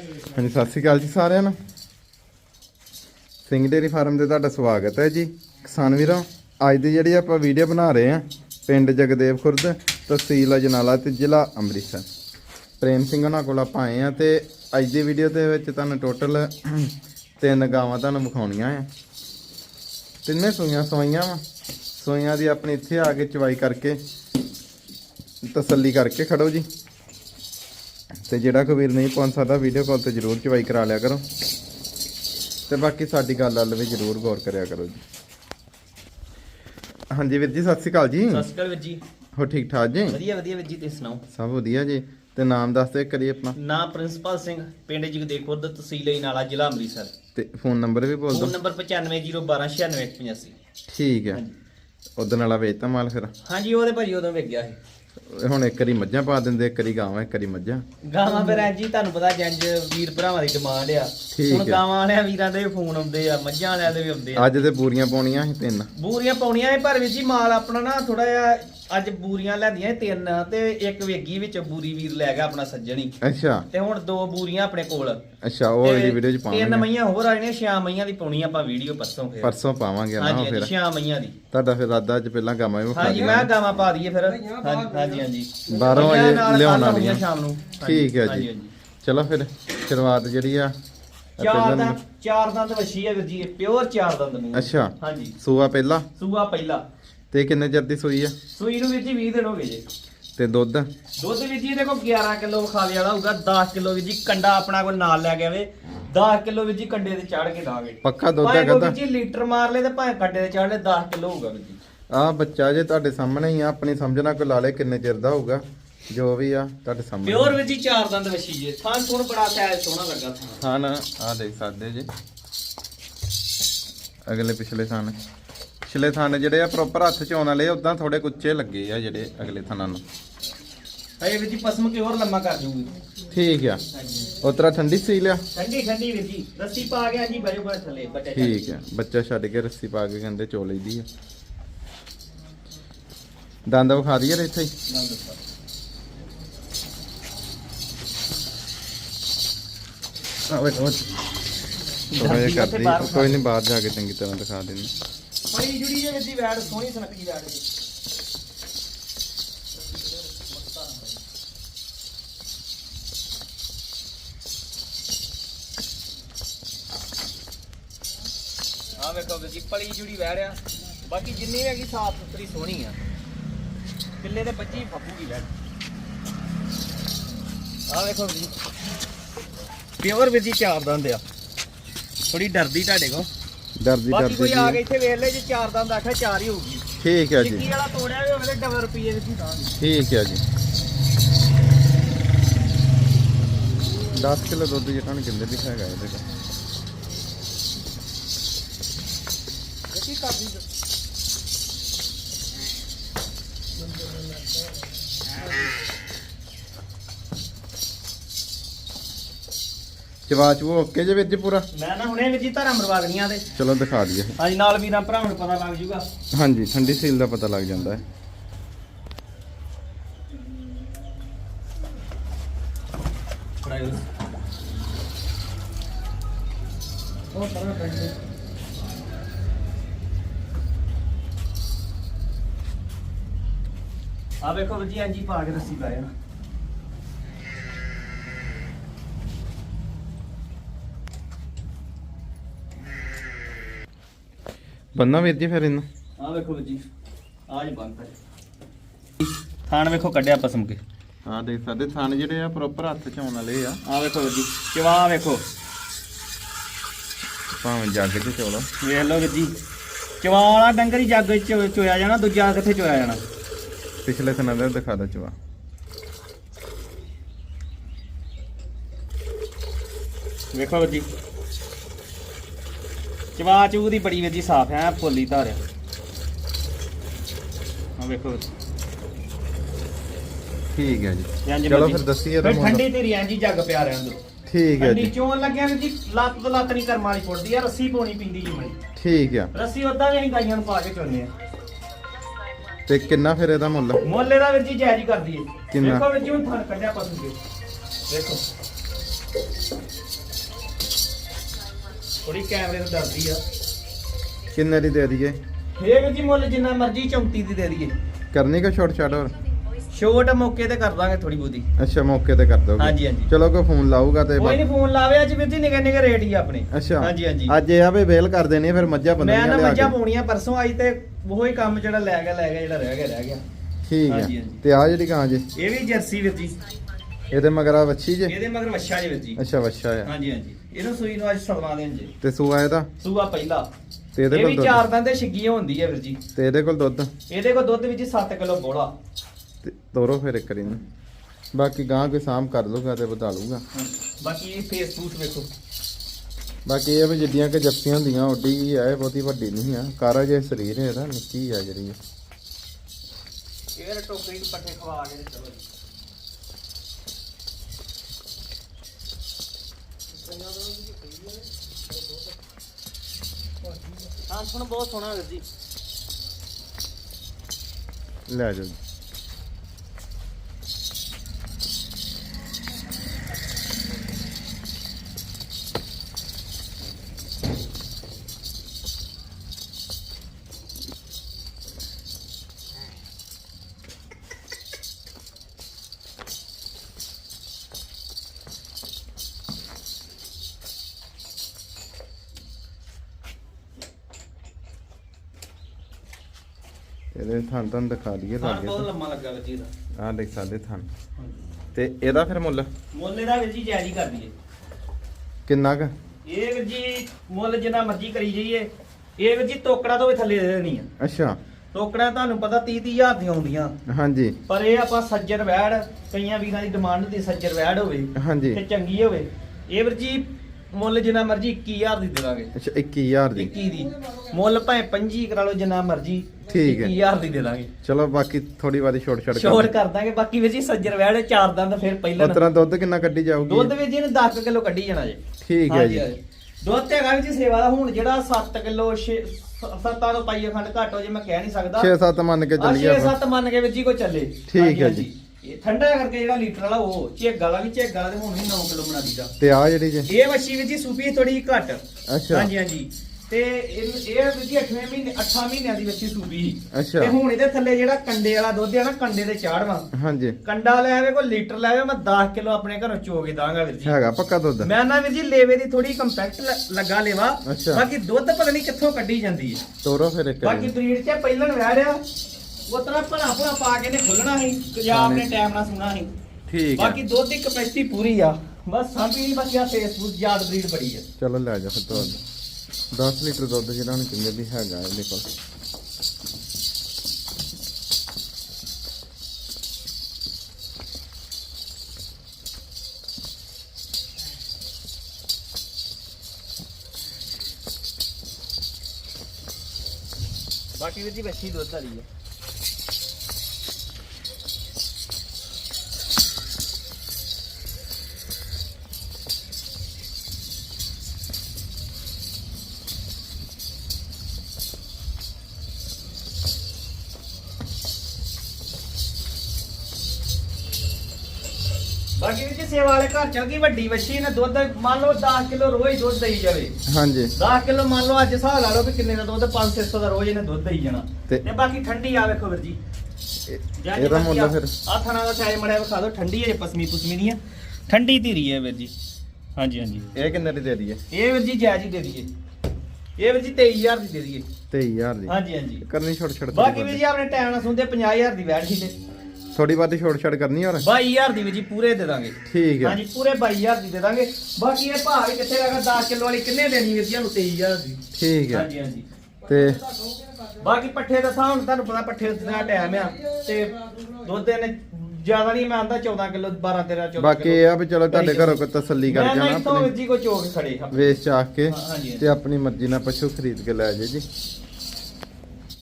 ਹਾਂਜੀ, ਸਤਿ ਸ਼੍ਰੀ ਅਕਾਲ ਜੀ ਸਾਰਿਆਂ ਨੂੰ। ਸਿੰਘ ਡੇਰੀ ਫਾਰਮ ਤੇ ਤੁਹਾਡਾ ਸਵਾਗਤ ਹੈ ਜੀ। ਕਿਸਾਨ ਵੀਰੋ, ਅੱਜ ਦੀ ਜਿਹੜੀ ਆਪਾਂ ਵੀਡੀਓ ਬਣਾ ਰਹੇ ਹਾਂ, ਪਿੰਡ ਜਗਦੇਵ ਖੁਰਦ, ਤਹਿਸੀਲ ਅਜਨਾਲਾ ਤੇ ਜ਼ਿਲ੍ਹਾ ਅੰਮ੍ਰਿਤਸਰ। ਪ੍ਰੇਮ ਸਿੰਘ ਉਹਨਾਂ ਕੋਲ ਆਪਾਂ ਆਏ ਆ ਤੇ ਅੱਜ ਦੀ ਵੀਡੀਓ ਦੇ ਵਿੱਚ ਤੁਹਾਨੂੰ ਟੋਟਲ ਤਿੰਨ ਗਾਵਾਂ ਤੁਹਾਨੂੰ ਵਿਖਾਉਣੀਆਂ ਆ। ਤਿੰਨੇ ਸੂਈਆਂ ਸਵਾਈਆਂ ਵਾ। ਸੂਈਆਂ ਦੀ ਆਪਣੀ ਇੱਥੇ ਆ ਕੇ ਚਵਾਈ ਕਰਕੇ ਤਸੱਲੀ ਕਰਕੇ ਖੜੋ ਜੀ। ਤੇ ਜਿਹੜਾ ਕੋਈ ਵੀਰ ਨਹੀਂ ਪਹੁੰਚ ਸਕਦਾ ਵੀਡੀਓ ਕਾਲ ਤੇ ਜਰੂਰ ਚਵਾਈ ਕਰਾ ਲਿਆ ਕਰੋ। ਤੇ ਬਾਕੀ ਸਾਡੀ ਗੱਲ ਵੱਲ ਵੀ ਜਰੂਰ ਗੌਰ ਕਰਿਆ ਕਰੋ ਜੀ। ਹਾਂਜੀ ਵੀਰ ਜੀ ਸਤਿ ਸ਼੍ਰੀ ਅਕਾਲ ਜੀ। ਸਤਿ ਸ਼੍ਰੀ ਅਕਾਲ ਵੀਰ ਜੀ। ਹੋ ਠੀਕ ਠਾਕ ਜੀ? ਵਧੀਆ ਵਧੀਆ ਵੀਰ ਜੀ ਤੁਸੀਂ ਸੁਣਾਓ? ਸਭ ਵਧੀਆ ਜੀ। ਤੇ ਨਾਮ ਦੱਸ ਦੇ ਕਰੀਏ ਆਪਣਾ। ਨਾਮ ਪ੍ਰਿੰਸੀਪਲ ਸਿੰਘ ਪਿੰਡ ਜਗਦੇਖੁਰਦ ਤਹਿਸੀਲ ਨਾਲਾ ਜ਼ਿਲ੍ਹਾ ਅੰਮ੍ਰਿਤਸਰ। ਤੇ ਫੋਨ ਨੰਬਰ ਵੀ ਬੋਲ ਫੋਨ ਦਿਓ ਨੰਬਰ 9501296185 ਠੀਕ ਹੈ। ਉਦੋਂ ਵਾਲਾ ਵੇਚਤਾ ਮਾਲ ਫਿਰ? ਹਾਂਜੀ ਉਹਦੇ ਭਾਜੀ ਉਦੋਂ ਵੇਖ ਗਿਆ ਸੀ। ਹੁਣ ਇੱਕ ਵਾਰੀ ਮੱਝਾਂ ਪਾ ਦਿੰਦੇ ਇੱਕ ਵਾਰੀ ਗਾਵਾਂ ਇੱਕ ਵਾਰੀ ਮੱਝਾਂ। ਗਾਵਾਂ ਫਿਰ ਐਂ ਜੀ ਤੁਹਾਨੂੰ ਪਤਾ ਜੰਜ ਵੀਰ ਭਰਾਵਾਂ ਦੀ ਡਿਮਾਂਡ ਆ। ਠੀਕ ਹੁਣ ਹੈ। ਗਾਵਾਂ ਵਾਲਿਆਂ ਵੀਰਾਂ ਦੇ ਵੀ ਫੋਨ ਆਉਂਦੇ ਆ ਮੱਝਾਂ ਵਾਲਿਆਂ ਦੇ ਵੀ ਆਉਂਦੇ ਆ। ਅੱਜ ਤੇ ਪੂਰੀਆਂ ਪਾਉਣੀਆਂ ਸੀ ਤਿੰਨ। ਬੂਰੀਆਂ ਪਾਉਣੀਆਂ ਨੇ ਪਰ ਵੀਰ ਜੀ ਮਾਲ ਆਪਣਾ ਨਾ ਥੋੜਾ ਜਿਹਾ ਅੱਜ ਬੂਰੀਆਂ ਲੈਂਦੀਆਂ ਤਿੰਨ ਤੇ ਇੱਕ ਵੇਗੀ ਵਿੱਚ ਬੂਰੀ ਵੀਰ ਲੈ ਗਿਆ ਆਪਣਾ ਸੱਜਣੀ। ਅੱਛਾ। ਤੇ ਹੁਣ ਦੋ ਬੂਰੀਆਂ ਆਪਣੇ ਕੋਲ। ਅੱਛਾ ਉਹ ਵਾਲੀ ਵੀਡੀਓ ਚ ਤਿੰਨ ਪਾਵਾਂਗੇ ਮਈਆਂ ਹੋਰ ਆ ਜਾਣੀਆਂ ਛੇ ਮਈਆਂ ਦੀ ਪਾਉਣੀ ਆਪਾਂ ਵੀਡੀਓ ਪਰਸੋਂ ਫਿਰ। ਪਰਸੋਂ ਪਾਵਾਂਗੇ ਨਾ ਹਾਂਜੀ ਫਿਰ। ਹਾਂਜੀ ਮਈਆਂ ਦੀ। ਤੁਹਾਡਾ ਫਿਰ ਰਾਦਾ ਅੱਜ ਪਹਿਲਾਂ ਗਾਵਾਂ ਵੀ ਹਾਂਜੀ। ਮੈਂ ਗਾਵਾਂ ਪਾ ਦਈਏ ਫਿਰ। ਹਾਂਜੀ ਹਾਂਜੀ ਹਾਂਜੀ। ਬਾਹਰੋਂ ਮਈਆਂ ਅਜੇ ਨਾਲ ਲਿਆਉਣ ਕੱਲ੍ਹ ਵਾਲੀਆਂ। ਆਉਣੀਆਂ ਸ਼ਾਮ ਨੂੰ। ਠੀਕ ਹੈ ਹਾਂਜੀ, ਜੀ। ਹਾਂਜੀ। ਚਲੋ ਫਿਰ ਸ਼ੁਰੂਆਤ ਜਿਹੜੀ ਆ ਚਾਰ ਪਹਿਲਾਂ ਦੰਦ ਚਾਰ ਦੰਦ ਵਛੀ ਹੈ ਵੀਰ ਜੀ ਪਿਓਰ ਚਾਰ ਦੰਦ ਨੂੰ। ਅੱਛਾ। ਹਾਂਜੀ। ਸੂਆ ਪਹਿਲਾ? ਸੂਆ ਪਹਿਲਾ। ਤੇ ਕਿੰਨੇ ਚਿਰ ਦੀ ਸੂਈ ਆ? ਸੂਈ ਨੂੰ ਵੀਰ ਜੀ 20 ਦਿਨ ਹੋ ਗਏ ਜੀ। ਤੇ ਦੁੱਧ? ਦੁੱਧ ਵੀਰ ਜੀ ਦੇਖੋ 11 ਕਿਲੋ ਖਾਲੀ ਵਾਲਾ ਹੋਊਗਾ 10 ਕਿਲੋ ਵੀਰ ਜੀ ਕੰਡਾ ਆਪਣਾ ਕੋਲ ਨਾਲ ਲੈ ਕੇ ਆਵੇ 10 ਕਿਲੋ ਵੀਰ ਜੀ ਕੰਡੇ ਤੇ ਚੜ ਕੇ ਦਾਂਗੇ। ਪੱਕਾ ਦੁੱਧ ਤਾਂ? ਵੀਰ ਜੀ ਲੀਟਰ ਮਾਰ ਲੇ ਤੇ ਭਾਵੇਂ ਕੰਡੇ ਤੇ ਚੜ ਲੇ 10 ਕਿਲੋ ਹੋਊਗਾ ਵੀਰ ਜੀ। ਆ ਬੱਚਾ ਜੇ ਤੁਹਾਡੇ ਸਾਹਮਣੇ ਹੀ ਆ ਆਪਣੀ ਸਮਝ ਨਾਲ ਕੋਈ ਲਾ ਲੇ ਕਿੰਨੇ ਚਿਰ ਦਾ ਹੋਊਗਾ ਜੋ ਵੀ ਆ ਤੁਹਾਡੇ ਸਾਹਮਣੇ। ਪਿਓਰ ਵੀਰ ਜੀ ਚਾਰ ਦੰਦ ਵਛੀ ਜੇ ਥਾਂ ਥੋੜਾ ਬੜਾ ਸਾਇਜ਼ ਸੋਹਣਾ ਲੱਗਾ ਥਾਂ ਹਾਂ ਨਾ ਆ ਦੇਖ ਸਕਦੇ ਜੀ। ਅਗਲੇ ਪਿਛਲੇ ਥਾਨ ਪਿਛਲੇ ਥਾਨ ਜਿਹੜੇ ਆ ਪ੍ਰੋਪਰ ਹੱਥ ਚ ਆਉਣ ਵਾਲੇ ਉਦਾਂ ਥੋੜੇ ਕੁੱਚੇ ਲੱਗੇ ਆ ਜਿਹੜੇ ਅਗਲੇ ਥਾਨਾਂ ਨੂੰ। ਅਜੇ ਜੀ ਪਸਮ ਕੇ ਹੋਰ ਲੰਮਾ ਕਰ ਜੂਗੀ ਠੀਕ ਆ। ਉਤਰਾ ਠੰਡੀ ਸੀ ਲਿਆ ਠੰਡੀ ਠੰਡੀ ਵੀਰ ਜੀ। ਰੱਸੀ ਪਾ ਗਿਆ ਜੀ ਬਜੋ ਬਜ ਥੱਲੇ ਬੱਟੇ ਠੀਕ ਹੈ ਬੱਚਾ ਛੱਡ ਕੇ ਰੱਸੀ ਪਾ ਕੇ ਕਹਿੰਦੇ ਚੋ ਲਈਦੀ ਆ। ਦੰਦ ਵਿਖਾ ਦਈਏ ਇੱਥੇ ਹੀ? ਦੰਦ ਉੱਪਰ। ਆ ਦੰਦੀ ਜਿਹਾ ਉੱਥੇ ਕਰਦੀ ਕੋਈ ਨਹੀਂ ਬਾਹਰ ਜਾ ਕੇ ਚੰਗੀ ਤਰ੍ਹਾਂ ਦਿਖਾ ਦੇਣੀ ਬੜੀ ਜੁੜੀ ਜੇ ਵੀਰ ਵੈੜ, ਸੋਹਣੀ ਸੁਨੱਖੀ ਵੈੜ ਜੀ। ਆ ਵੇਖੋ ਜੀ, ਪਲੀ ਜੁੜੀ ਵੈੜ ਆ। ਬਾਕੀ ਜਿੰਨੀ ਹੈਗੀ ਸਾਫ਼ ਸੁਥਰੀ ਸੋਹਣੀ ਆ। ਕਿੱਲੇ ਦੇ ਬੱਚੀ ਫੱਬੂਗੀ ਵੈੜ। ਆ ਵੇਖੋ ਜੀ, ਪਿਓਰ ਵੀਰ ਜੀ ਚਾਰ ਦੰਦ ਆ। ਥੋੜੀ ਡਰਦੀ ਤੁਹਾਡੇ ਕੋ ਡਰਦੀ ਬਾਕੀ ਡਰਦੀ ਕੋਈ ਆ ਕੇ ਜੀ ਇੱਥੇ ਵੇਖ ਲੈ ਜੇ ਚਾਰ ਦੰਦ ਆਖਿਆ ਚਾਰ ਹੀ ਹੋਊਗੀ। ਠੀਕ ਹੈ ਚਿੱਕੀ ਜੀ ਵਾਲਾ ਤੋੜਿਆ ਵੀ ਹੋਵੇ ਤੇ ਡਬਲ ਰੁਪਏ ਦੀ ਦਾਂਗੇ। ਠੀਕ ਹੈ ਜੀ। 10 ਕਿਲੋ ਦੁੱਧ ਜਿਹੜਾ ਨੂੰ ਕਿੰਨੇ ਲਿਖਿਆ ਹੈਗਾ ਇਹਦੇ ਕੋਲ? ਕੀ ਕਰਦੀ ਚਵਾਚ ਉਹ ਓਕੇ ਜੇ ਵਿੱਚ ਪੂਰਾ। ਮੈਂ ਨਾ ਹੁਣੇ ਵੀ ਜੀ ਧਾਰਾਂ ਮਰਵਾ ਦੇਣੀਆਂ ਤੇ। ਚਲੋ ਦਿਖਾ ਦਈਏ। ਅੱਜ ਨਾਲ ਵੀਰਾਂ ਭਰਾਵਾਂ ਨੂੰ ਪਤਾ ਲੱਗ ਜੂਗਾ। ਹਾਂਜੀ ਠੰਡੀ ਸੀਲ ਦਾ ਪਤਾ ਲੱਗ ਜਾਂਦਾ ਹੈ। ਉਹ ਪਰਾਂ ਬੈਠੇ ਆ ਵੇਖੋ ਵੀਰ ਜੀ ਹਾਂਜੀ ਪਾ ਕੇ ਰੱਸੀ ਪਾਇਆ ਬੰਨਾ ਵੀਰ ਜੀ ਫਿਰ ਇਹਨੂੰ। ਆ ਵੇਖੋ ਵੀਰ ਜੀ ਆਜ ਬੰਦ ਕਰ ਥਾਣ ਵੇਖੋ ਕੱਢਿਆ ਪਸਮ ਕੇ ਹਾਂ ਦੇਖ ਸਕਦੇ ਥਣ ਜਿਹੜੇ ਆ ਪ੍ਰੋਪਰ ਹੱਥ ਚ ਆਉਣ ਵਾਲੇ ਆ। ਆ ਵੇਖੋ ਵੀਰ ਜੀ ਚਵਾ ਵੇਖੋ। ਭਾਵੇਂ ਜੱਗ ਚ ਚੋਲੋ। ਵੇਖ ਲਓ ਵੀਰ ਜੀ ਚਵਾ ਵਾਲਾ ਡੰਗਰ ਹੀ ਜੱਗ ਵਿੱਚ ਚੋ- ਚੋਇਆ ਜਾਣਾ ਦੂਜਾ ਕਿੱਥੇ ਚੋਇਆ ਜਾਣਾ? ਪਿਛਲੇ ਥਣਾ ਦਾ ਦਿਖਾ ਦਾ ਚਵਾ ਵੇਖੋ ਵੀਰ ਜੀ ਚਵਾ ਚੂ ਦੀ ਬੜੀ ਵੀਰ ਜੀ ਸਾਫ਼ ਹੈ ਫੁੱਲੀ ਧਾਰਿਆ ਆ ਵੇਖੋ। ਠੀਕ ਹੈ ਜੀ। ਚਲੋ। ਫਿਰ ਦੱਸੀਏ ਇਹਦਾ ਫਿਰ ਠੰਡੀ ਤੇ ਰਿਆਂ ਜੀ ਜੱਗ ਪਿਆ ਰਹਿਣ ਦੋ। ਠੀਕ ਹੈ ਜੀ। ਚੋਣ ਲੱਗਿਆ ਵੀਰ ਜੀ ਲੱਤ ਤੋਂ ਲੱਤ ਨਹੀਂ ਕਰਮ ਵਾਲੀ ਪੁੱਟਦੀ ਆ ਰੱਸੀ ਪਾਉਣੀ ਪਿੰਦੀ ਜੀ ਮਣੀ ਠੀਕ ਆ ਰੱਸੀ ਉਦਾਂ ਵੀ ਅਸੀਂ ਗਾਈਆਂ ਨੂੰ ਪਾ ਕੇ ਚੋਨੇ ਆ। ਤੇ ਕਿੰਨਾ ਫਿਰ ਇਹਦਾ ਮੁੱਲ? ਮੁੱਲ ਇਹਦਾ ਵੀਰ ਜੀ ਜਾਇਜ਼ ਹੀ ਕਰਦੀ ਏ। ਕਿੰਨਾ? ਵੇਖੋ ਵੀਰ ਜੀ ਹੁਣ ਥਣ ਕੱਢਿਆ ਪਸੰਦ ਦੇਖੋ ਥੋੜੀ ਕੈਮਰੇ ਤੋਂ ਡਰਦੀ ਆ। ਕਿੰਨੇ ਦੀ ਦੇ ਦਈਏ? ਵੀਰ ਜੀ ਮੁੱਲ ਜਿੰਨਾ ਮਰਜ਼ੀ 34 ਦੀ ਦੇ ਦਈਏ। ਕਰਨੀ ਕੋ ਛੋਟ ਛਾਟ ਹੋਰ? ਛੋਟ ਮੌਕੇ ਤੇ ਕਰ ਦਾਂਗੇ ਥੋੜੀ ਬੋਦੀ ਅੱਛਾ ਮੌਕੇ ਤੇ ਕਰ ਦੋਗੇ। ਹਾਂਜੀ, ਹਾਂਜੀ। ਚਲੋ ਕੋਈ ਫੋਨ ਲਾਊਗਾ ਤੇ ਕੋਈ ਨਹੀਂ ਫੋਨ ਲਾਵੇ। ਅੱਜ ਵੀਰ ਜੀ ਨਿੱਕੇ ਨਿੱਕੇ ਰੇਟ ਹੀ ਆ ਆਪਣੇ। ਅੱਛਾ। ਹਾਂਜੀ ਹਾਂਜੀ। ਅੱਜ ਇਹ ਆ ਵੀ ਵੇਲ ਕਰ ਦੇਣੀ ਆ, ਫਿਰ ਮੱਝਾਂ ਮੈਂ ਨਾ ਲਿਆ ਮੱਝਾਂ ਕੇ ਪਾਉਣੀਆਂ ਪਰਸੋਂ ਆਈ ਤੇ ਉਹੀ ਕੰਮ ਜਿਹੜਾ ਲੈ ਗਿਆ ਲੈ ਗਿਆ ਜਿਹੜਾ ਰਹਿ ਗਿਆ ਰਹਿ ਗਿਆ। ਠੀਕ ਹੈ ਹਾਂਜੀ। ਤੇ ਆ ਜਿਹੜੀ ਗਾਂ ਜੇ? ਇਹ ਵੀ ਜਰਸੀ ਵੀਰ ਜੀ। ਇਹਦੇ ਮਗਰ ਆ ਵੱਛੀ ਜੇ? ਇਹਦੇ ਮਗਰ ਵੱਛਾ ਜੇ ਵੀਰ ਜੀ। ਅੱਛਾ ਵੱਛਾ ਆ। ਹਾਂਜੀ ਹਾਂਜੀ। ਇਹਨੂੰ ਸੂਈ ਨੂੰ ਅੱਜ 17 ਦਿਨ ਜੇ। ਤੇ ਸੂਆ ਇਹਦਾ? ਸੂਆ ਪਹਿਲਾ। ਤੇ ਇਹਦੇ ਇਹ ਵੀ ਕੋਲ ਚਾਰ ਦੰਦ ਛਿੱਗੀ ਹੁੰਦੀ ਹੈ ਵੀਰ ਜੀ। ਤੇ ਇਹਦੇ ਕੋਲ ਦੁੱਧ? ਇਹਦੇ ਕੋਲ ਦੁੱਧ ਵਿੱਚ 7 ਕਿਲੋ ਬੋਲਾ ਤੇ ਤੋਰੋ ਫਿਰ ਇੱਕ ਵਾਰੀ ਨੂੰ ਬਾਕੀ ਗਾਂ ਕੋਈ ਸਾਮ ਕਰ ਲੂਗਾ ਤੇ ਵਧਾ ਲੂਗਾ ਬਾਕੀ ਇਹ ਫੇਸਬੁੱਕ ਵੇਖੋ। ਬਾਕੀ ਇਹ ਵੀ ਜਿੱਡੀਆਂ ਕਿ ਜੱਫੀਆਂ ਹੁੰਦੀਆਂ ਓਡੀ ਹੀ ਆ ਇਹ ਬਹੁਤੀ ਵੱਡੀ ਨਹੀਂ ਆ। ਕਾਰਾ ਜੇ ਸਰੀਰ ਹੈ ਇਹਦਾ ਨਿੱਕੀ ਆ ਜਿਹੜੀ। ਇਹ ਟੋਕਰੀ ਪੱਠੇ ਖਵਾ ਕੇ ਚਲੋ ਹਾਂ ਸੁਣ ਬਹੁਤ ਸੋਹਣਾ ਵੀਰ ਜੀ ਲੈ ਜਾਓ ਜੀ। ਇਹਦੇ ਥਣ ਤੁਹਾਨੂੰ ਦਿਖਾ ਦਈਏ ਲਾਗੇ ਬਹੁਤ ਲੰਮਾ ਲੱਗਾ ਵੀਰ ਜੀ ਦਾ ਆਹ ਦੇਖ ਸਕਦੇ ਥਣ। ਤੇ ਇਹਦਾ ਫਿਰ ਮੁੱਲ? ਮੁੱਲ ਇਹਦਾ ਵੀਰ ਜੀ ਜਾਇਜ਼ ਹੀ ਕਰ ਦਈਏ। ਕਿੰਨਾ ਕੁ? ਇਹ ਵੀਰ ਜੀ ਮੁੱਲ ਜਿੰਨਾ ਮਰਜ਼ੀ ਕਰੀ ਜਾਈਏ। ਇਹ ਵੀਰ ਜੀ ਤੋਕੜਾ ਤੋਂ ਵੀ ਥੱਲੇ ਦੇ ਦੇਣੀ ਆ। ਅੱਛਾ। ਤੋਕੜਾ ਤੁਹਾਨੂੰ ਪਤਾ 30 ਹਜ਼ਾਰ ਦੀਆਂ ਆਉਂਦੀਆਂ ਹਾਂਜੀ। ਪਰ ਇਹ ਆਪਾਂ ਸੱਜਰ ਵੈੜ ਕਈਆਂ ਵੀਰਾਂ ਦੀ ਡਿਮਾਂਡ ਹੁੰਦੀ ਸੱਜਰ ਵੈੜ ਹੋਵੇ ਹਾਂਜੀ। ਤੇ ਚੰਗੀ ਹੋਵੇ। ਇਹ ਵੀਰ ਜੀ ਮੁੱਲ ਜਿੰਨਾ ਮਰਜ਼ੀ 21000 ਦੀ ਦੇ ਦਾਂਗੇ ਅੱਛਾ 21000 ਦੀ। 21 ਦੀ। ਮੁੱਲ ਭਾਵੇਂ 25 ਕਰਾ ਲਓ ਜਿੰਨਾ ਮਰਜ਼ੀ। ਠੀਕ ਹੈ। 21000 ਦੀ ਦੇ ਦਾਂਗੇ। ਚਲੋ ਬਾਕੀ ਥੋੜੀ ਵਾਰੀ ਛੋਟ ਛੜ ਛੋੜ ਕਰ ਦਾਂਗੇ। ਬਾਕੀ ਵੀਰ ਜੀ ਸੱਜਰ ਵੈੜ ਚਾਰ ਦੰਦ ਫਿਰ ਪਹਿਲਾਂ ਉਤਰਾ ਦੁੱਧ ਕਿੰਨਾ ਕੱਢੀ ਜਾਊਗੀ? ਦੁੱਧ ਵੀਰ ਜੀ ਇਹਨੂੰ 10 ਕਿਲੋ ਕੱਢੀ ਜਾਣਾ ਜੇ। ਠੀਕ ਹੈ ਜੀ। ਦੁੱਧ ਤੇ ਹੈਗਾ ਵੀ ਜੀ ਸੇਵਾ ਦਾ। ਹੁਣ ਜਿਹੜਾ 7 ਕਿਲੋ 6 7 ਤੋਂ ਪਾਈਏ ਖੰਡ ਘੱਟ ਹੋ ਜੇ ਮੈਂ ਕਹਿ ਨਹੀਂ ਸਕਦਾ। 6-7 ਮੰਨ ਕੇ ਚੱਲੀਏ 6 ਆਪਾਂ। 7 ਮੰਨ ਕੇ ਵੀਰ ਜੀ ਕੋ ਚੱਲੇ। ਠੀਕ ਹੈ। ਇਹ ਠੰਡਾ ਕਰਕੇ ਜਿਹੜਾ ਲੀਟਰ ਵਾਲਾ ਉਹ ਝੇਗਾ ਵਾਲਾ ਵੀ ਝੇਗਾ ਵਾਲਾ ਤੇ ਹੁਣ ਵੀ 9 ਕਿਲੋ ਬਣਾ ਦੀਦਾ ਤੇ ਆ ਜਿਹੜੀ ਜੇ ਇਹ ਵੱਛੀ ਵੀਰ ਜੀ ਸੂਪੀ ਥੋੜੀ ਘੱਟ। ਅੱਛਾ। ਹਾਂਜੀ ਹਾਂਜੀ। ਤੇ ਇਹ ਇਹ ਵੀਰ ਜੀ 8ਵੇਂ ਮਹੀਨੇ 8 ਮਹੀਨਿਆਂ ਦੀ ਵੱਛੀ ਸੂਪੀ ਸੀ। ਅੱਛਾ। ਤੇ ਹੁਣ ਇਹਦੇ ਥੱਲੇ ਜਿਹੜਾ ਕੰਡੇ ਵਾਲਾ ਦੁੱਧ ਹੈ ਨਾ ਕੰਡੇ ਦੇ ਚਾੜਵਾ। ਹਾਂਜੀ। ਕੰਡਾ ਲੈ ਆਵੇ ਕੋਈ ਲੀਟਰ ਲੈ ਆਵੇ ਮੈਂ 10 ਕਿਲੋ ਆਪਣੇ ਘਰੋਂ ਚੋ ਕੇ ਦਾਂਗਾ ਵੀਰ ਜੀ। ਹੈਗਾ ਪੱਕਾ ਦੁੱਧ। ਮੈਂ ਨਾ ਵੀਰ ਜੀ ਲੇਵੇ ਦੀ ਥੋੜੀ ਕੰਪੈਕਟ ਲੱਗਾ ਲੇਵਾ। ਅੱਛਾ। ਬਾਕੀ ਦੁੱਧ ਪਤਾ ਨਹੀਂ ਕਿੱਥੋਂ ਕੱਢੀ ਜਾਂਦੀ ਹੈ। ਤੋਰੋ ਫਿਰ ਇੱਕ ਬਾਕੀ ਵਾਰੀ। ਬਰੀਡ 'ਚ ਪਹਿਲਾਂ ਵਹਿੜਿਆ ਉਹ ਤਰ੍ਹਾਂ ਭਲਾ ਭਲਾ ਪਾ ਕੇ ਨੇ ਖੁੱਲਣਾ ਸੀ। ਪੰਜਾਬ ਨੇ ਟਾਈਮ ਨਾਲ ਸੁਣਾ ਸੀ। ਠੀਕ ਹੈ। ਬਾਕੀ ਦੁੱਧ ਦੀ ਕਪੈਸਿਟੀ ਪੂਰੀ ਆ। ਬਸ ਸਾਡੀ ਬਸ ਯਾ ਫੇਸਬੁੱਕ ਯਾਦ ਬਰੀਡ ਬੜੀ ਹੈ ਚਲੋ ਲੈ ਜਾ ਫਿਰ ਦੁੱਧ। 10 ਲੀਟਰ ਦੁੱਧ ਜਿਹੜਾ ਹੁਣ ਕਿੰਨੇ ਵੀ ਹੈਗਾ ਇਹਦੇ ਕੋਲ ਬਾਕੀ ਵੀਰ ਜੀ ਬੱਚੀ ਦੁੱਧ ਵਾਲੀ ਹੈ। ਬਾਕੀ ਜੀ ਸੇਵਾ ਵਾਲੇ ਘਰ ਚਲ ਗਈ ਵੱਡੀ ਵੱਛੀ ਨੇ ਦੁੱਧ ਮੰਨ ਲਓ 10 ਕਿਲੋ ਰੋਜ਼ ਦੁੱਧ ਦੇਈ ਜਾਵੇ। ਹਾਂਜੀ। 10 ਕਿਲੋ ਮੰਨ ਲਓ ਅੱਜ ਹਿਸਾਬ ਲਾ ਲਓ ਵੀ ਕਿੰਨੇ ਦਾ ਦੁੱਧ 500 ਦਾ ਰੋਜ਼ ਇਹਨੇ ਦੁੱਧ ਦੇਈ ਜਾਣਾ। ਤੇ- ਬਾਕੀ ਠੰਡੀ ਆ ਵੇਖੋ ਵੀਰ ਜੀ। ਇਹ- ਇਹਦਾ ਮੁੱਲ ਫਿਰ ਆ ਥਣਾ ਦਾ ਸਾਈਜ਼ ਮੜਿਆ ਵਿਖਾ ਦਿਓ ਠੰਡੀ ਹੈ ਪਸਮੀ ਪੁਸਮੀ ਦੀਆਂ ਠੰਡੀ ਧੀਰੀ ਹੈ ਵੀਰ ਜੀ। ਹਾਂਜੀ ਹਾਂਜੀ। ਇਹ ਕਿੰਨੇ ਦੀ ਦੇ ਦਈਏ? ਇਹ ਵੀਰ ਜੀ ਜਾਇਜ਼ ਹੀ ਦੇ ਦਈਏ। ਇਹ ਵੀਰ ਜੀ 23000 ਦੀ ਦੇ ਦਈਏ। 23000 ਦੀ? ਹਾਂਜੀ ਹਾਂਜੀ। ਕਰਨੀ ਛੋਟ ਛੜ ਬਾਕੀ ਵੀਰ ਜੀ ਆਪਣੇ ਟਾਈਮ ਨਾਲ ਸੁਣਦੇ 50000 ਦੀ ਬੈਠ ਸੀ ਤੇ। ਥੋੜੀ ਬਾਤੀ ਛੋਟ ਛੜ ਕਰਨੀ ਹੋਰ? 22000 ਦੀ ਵੀਰ ਜੀ ਪੂਰੇ ਦੇ ਦਾਂਗੇ। ਠੀਕ ਹੈ। ਹਾਂਜੀ ਪੂਰੇ 22000 ਦੀ ਦੇ ਦਾਂਗੇ। ਬਾਕੀ ਇਹ ਭਾਅ ਵੀ ਕਿੱਥੇ ਲੱਗਾ 10 ਕਿਲੋ ਵਾਲੀ ਕਿੰਨੇ ਦੇਣੀ ਵੀਰ ਜੀ? ਸਾਨੂੰ 23000 ਦੀ। ਠੀਕ ਹੈ। ਹਾਂਜੀ ਹਾਂਜੀ। ਤੇ ਬਾਕੀ ਪੱਠੇ ਦਾ ਸਾਹ ਹੁਣ ਤੁਹਾਨੂੰ ਪਤਾ ਪੱਠੇ ਦਾ ਟਾਈਮ ਆ। ਤੇ ਦੁੱਧ ਇਹਨੇ ਜ਼ਿਆਦਾ ਨਹੀਂ ਮੈਂ ਆਂਦਾ 14 ਕਿਲੋ 12 13 14 ਬਾਕੀ ਇਹ ਆ ਵੀ ਚਲੋ ਤੁਹਾਡੇ ਘਰੋਂ ਕੋਈ ਤਸੱਲੀ ਨਾ ਨਾ ਇੱਥੋਂ ਆਪਣੀ ਜੀ ਕੋ ਚੋਕ ਖੜੇ ਹਾਂ ਵੇਚ ਚਾਖ ਕੇ। ਤੇ ਆਪਣੀ ਮਰਜ਼ੀ ਨਾਲ ਪਸ਼ੂ ਖਰੀਦ ਕੇ ਲੈ ਜੇ ਜੀ।